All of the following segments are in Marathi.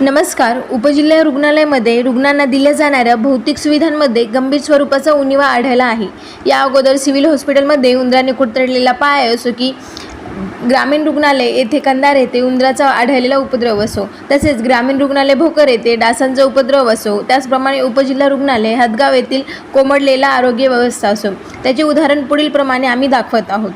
नमस्कार. उपजिल्हा रुग्णालयामध्ये रुग्णांना दिल्या जाणाऱ्या भौतिक सुविधांमध्ये गंभीर स्वरूपाचा उणिवा आढळला आहे. या अगोदर सिव्हिल हॉस्पिटलमध्ये उंदराने कुरतडलेला पाय असो की ग्रामीण रुग्णालय येथे कंदार येथे उंदराचा आढळलेला उपद्रव असो तसेच ग्रामीण रुग्णालय भोकर येथे डासांचा उपद्रव असो त्याचप्रमाणे उपजिल्हा रुग्णालय हदगाव येथील कोमडलेला आरोग्य व्यवस्था असो. त्याचे उदाहरण पुढील प्रमाणे आम्ही दाखवत आहोत.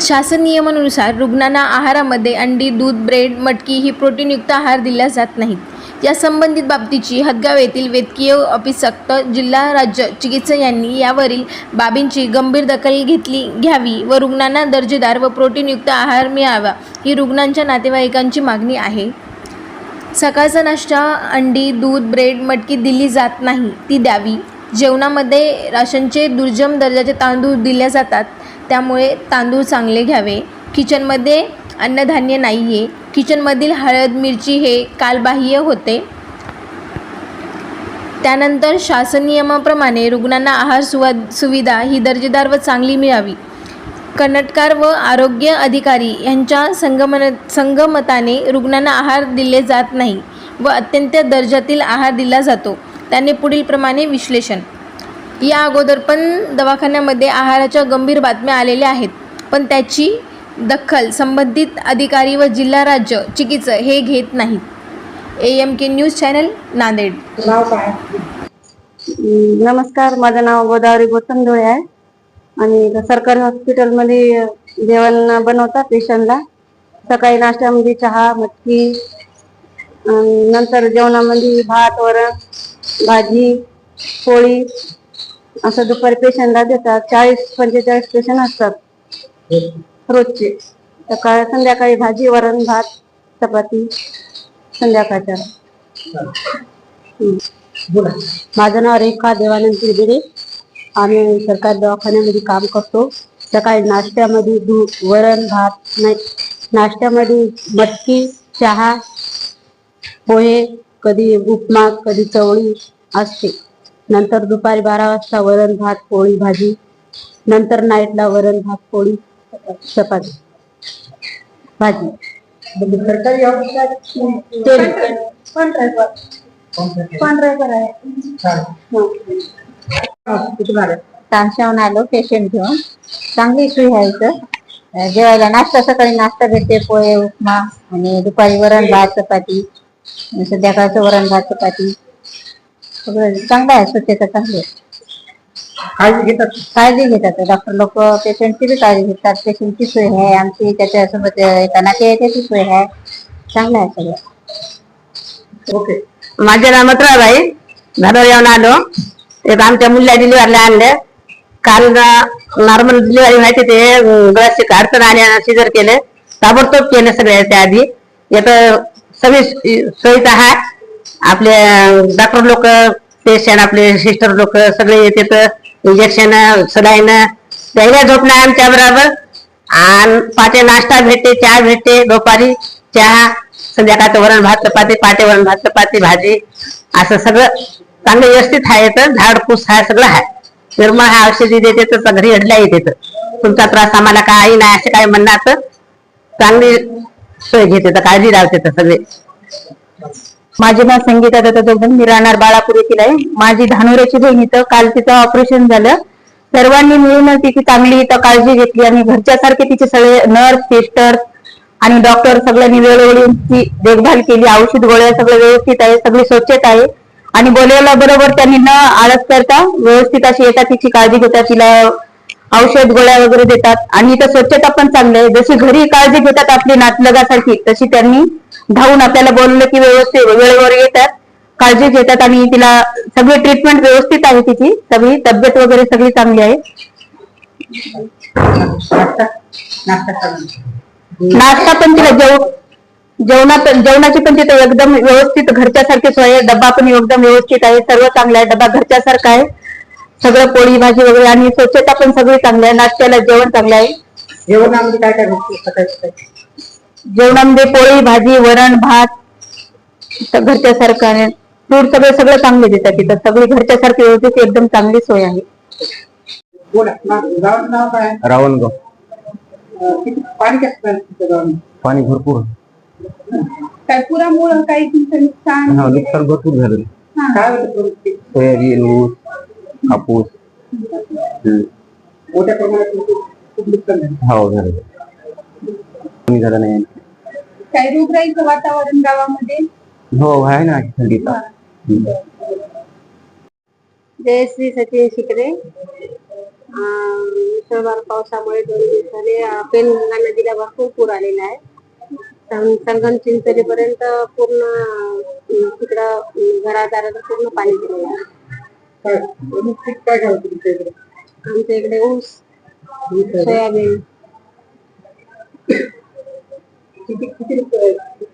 शासन नियमानुसार रुग्णांना आहारामध्ये अंडी दूध ब्रेड मटकी ही प्रोटीनयुक्त आहार दिला जात नाहीत. या संबंधित बाबतीची हदगाव येथील वैद्यकीय अभिसक्त जिल्हा राज्य चिकित्सक यांनी यावरील बाबींची गंभीर दखल घेतली घ्यावी व रुग्णांना दर्जेदार व प्रोटीनयुक्त आहार मिळावा ही रुग्णांच्या नातेवाईकांची मागणी आहे. सकाळचा नाश्ता अंडी दूध ब्रेड मटकी दिली जात नाही ती द्यावी. जेवणामध्ये राशनचे दुर्जम दर्जाचे तांदूळ दिले जातात. त्यामुळे तांदूळ चांगले घ्यावे. किचनमध्ये अन्नधान्य नाही आहे किचनमधील हळद मिरची हे कालबाह्य होते. त्यानंतर शासन नियमाप्रमाणे रुग्णांना आहार सुवा सुविधा ही दर्जेदार व चांगली मिळावी. कर्नाटकार व आरोग्य अधिकारी यांच्या संगमन संगमताने रुग्णांना आहार दिले जात नाही व अत्यंत दर्जातील आहार दिला जातो. त्याने पुढीलप्रमाणे विश्लेषण या अगोदर पण दवाखान्यामध्ये आहाराच्या गंभीर बातम्या आलेल्या आहेत. पण त्याची दखल संबंधित अधिकारी व जिल्हा राज्य चिकित्सक हे घेत नाहीत. A M K news channel Nanded. नमस्कार माझं नाव गोदावरी गौतम डोळे आहे. आणि सरकारी हॉस्पिटलमध्ये जेवण बनवतात पेशंटला. सकाळी नाश्त्यामध्ये चहा मटकी अन् नंतर जेवणामध्ये भात वरण भाजी पोळी असं दुपारी पेशंटला देतात. चाळीस पंचेचाळीस पेशंट असतात रोजचे. सकाळी संध्याकाळी भाजी वरण भात चपाती संध्याकाळच्या. माझं नाव रेखा देवानंद तिरगिरे आम्ही सरकारी दवाखान्यामध्ये काम करतो. सकाळी नाश्त्यामध्ये दूध वरण भात ना- नाश्त्यामध्ये मटकी चहा पोहे कधी उपमा कधी चवळी असते नंतर दुपारी बारा वाजता वरण भात पोळी भाजी. नंतर नाईटला वरण भात पोळी चपाती. भाजी. म्हणजे सरकारी तामशाहून आलो पेशंट घेऊन. चांगली सोय आहे इथं. जेवायला नाश्ता सकाळी नाश्ता भेटते पोहे उपमा आणि दुपारी वरण भात चपाती. संध्याकाळचं वरण भात चपाती. सगळं चांगलं आहे स्वच्छता चांगली आहे काळजी घेतात काळजी घेतात डॉक्टर लोक पेशंटची बी काळजी घेतात पेशंटची सोय आहे आमची त्याच्यासोबत एका नाते त्याची सोय आहे चांगलं आहे सगळं ओके माझं नाव मथुराबाई घरावर येऊन आलो एक आमच्या मुलीला डिलिव्हरला आणलं काल नॉर्मल डिलिव्हरी व्हायची ते गळाचे अडचण आली सिजर केलं ताबडतोब केलं सगळ्याच्या आधी यात सगळी सोयीच आहे आपले डॉक्टर लोक पेशंट आपले सिस्टर लोक सगळे येते इंजेक्शन सलाईन त्याला झोप आहे आमच्या बरोबर. आणि पाटे नाश्ता भेटते चहा भेटते दुपारी चहा संध्याकाळचं वरण भात चपाती पाटे वरण भात चपाती भाजी असं सगळं चांगलं व्यवस्थित आहे तर झाडपूस आहे सगळं आहे. निर्मळ हा औषधी देते तर घरी अडल्या येते तर. तुमचा त्रास आम्हाला काही नाही असं काही म्हणणार तर चांगली सोय घेते तर काळजी लावते तर सगळे. माझे नाव संगीता दत्त जोगदन मी राहणार बाळापूर येथील आहे. माझी धानोऱ्याची बहीण इथं काल तिचं ऑपरेशन झालं. सर्वांनी मिळून तिची चांगली इथं काळजी घेतली आणि घरच्यासारखे तिचे सगळे नर्स सिस्टर आणि डॉक्टर सगळ्यांनी वेळोवेळी देखभाल केली. औषध गोळ्या सगळं व्यवस्थित आहे सगळी स्वच्छता आहे. आणि बोलवल्या बरोबर त्यांनी न आळस करता व्यवस्थित अशी येतात तिची काळजी घेतात तिला औषध गोळ्या वगैरे देतात. आणि इथं स्वच्छता पण चांगली आहे. जशी घरी काळजी घेतात आपली नातलगासारखी तशी त्यांनी धावून आपल्याला बोललं की व्यवस्थित वेळेवर येतात काळजी घेतात आणि तिला सगळी ट्रीटमेंट व्यवस्थित आहे तिची. सगळी तब्येत वगैरे सगळी चांगली आहे. नाश्ता पण तिला जेव जेवणात जेवणाची पण तिथे एकदम व्यवस्थित घरच्या सारखी सोय आहे. डब्बा पण एकदम व्यवस्थित आहे. सर्व चांगलं आहे. डब्बा घरच्या सारखा आहे. सगळं पोळी भाजी वगैरे आणि स्वच्छता पण सगळी चांगली आहे. नाश्त्याला जेवण चांगलं आहे. जेवणामध्ये काय काय सकाळी जेवणामध्ये पोळी भाजी वरण भात घरच्या सारखं फ्रूट सगळे सगळं चांगले देतात तिथं सगळी घरच्या सारखी व्यवस्थित एकदम चांगली सोय आहे. बोला नाव गावाचं रावणगाव. पाणी कसं आहे तुमच्या गावामध्ये? पाणी भरपूर. काय पुरामुळं काही तुमचं नुकसान? हा नुकसान भरपूर झालं हा. सोयाबीन ऊस कापूस. मोठ्या प्रमाणात हो झालं झालं नाही. काय रोगराईचं वातावरण गावामध्ये? हो आहे ना थंडीचा हम्म. जय श्री सचिन शिकरे मुसळधार पावसामुळे दोन दिवसाने अं, पेनगंगा नदीला भरपूर पूर आलेला आहे. सं- संगम चिंचोलीपर्यंत पूर्ण अं, तिकडं अं, घरादारात पूर्ण पाणी गेलेलं आहे. आमच्या इकडे ऊस सोयाबीन. किती किती रुपये आहे?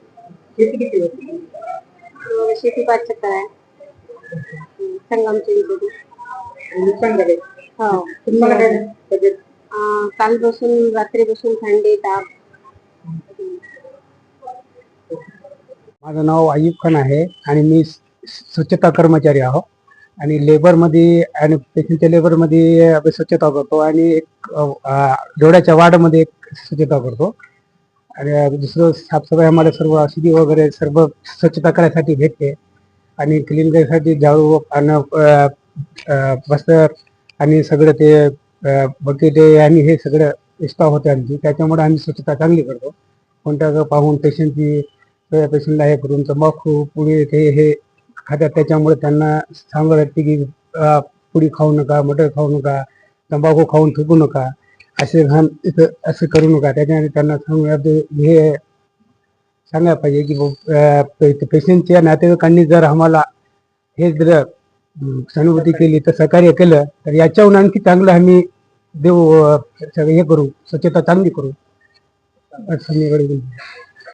शेती किती होती अं, शेती पाच चक्कर आहे संगमची संगम नुकसान झाले हो तुम्हाला काय तब्येत अं, काल बसून रात्री बसून थंडी ताप माझं नाव आयुब खान आहे आणि मी स- स्वच्छता कर्मचारी आहो आणि लेबरमध्ये आणि पेशंटच्या लेबरमध्ये स्वच्छता करतो आणि एक अ, अ, डोळ्याच्या वार्डमध्ये एक स्वच्छता करतो आणि दुसरं साफसफाई आम्हाला सर्व औषधी वगैरे सर्व स्वच्छता करायसाठी भेटते. आणि क्लीन करायसाठी झाडू आणि अ, बस्तर आणि सगळं ते बकेटे आणि हे सगळं स्टॉक होते आमची. त्याच्यामुळे आम्ही स्वच्छता चांगली करतो. कोणत्या पाहून पेशंटची पेशंटला हे करून तंबाखू पुढे ते हे खात्यात त्याच्यामुळे त्यांना सांगत असते की पुडी खाऊ नका मटर खाऊ नका तंबाखू खाऊन थुकू नका. असे घाण इथं असं करू नका. त्याच्याने त्यांना सांगू हे सांगायला पाहिजे की पेशंटच्या नातेवाईकांनी जर आम्हाला हे जर सहानुभूती केली तर सहकार्य केलं तर याच्याहून आणखी चांगलं आम्ही देऊ सगळं हे करू स्वच्छता चांगली करू. असं मी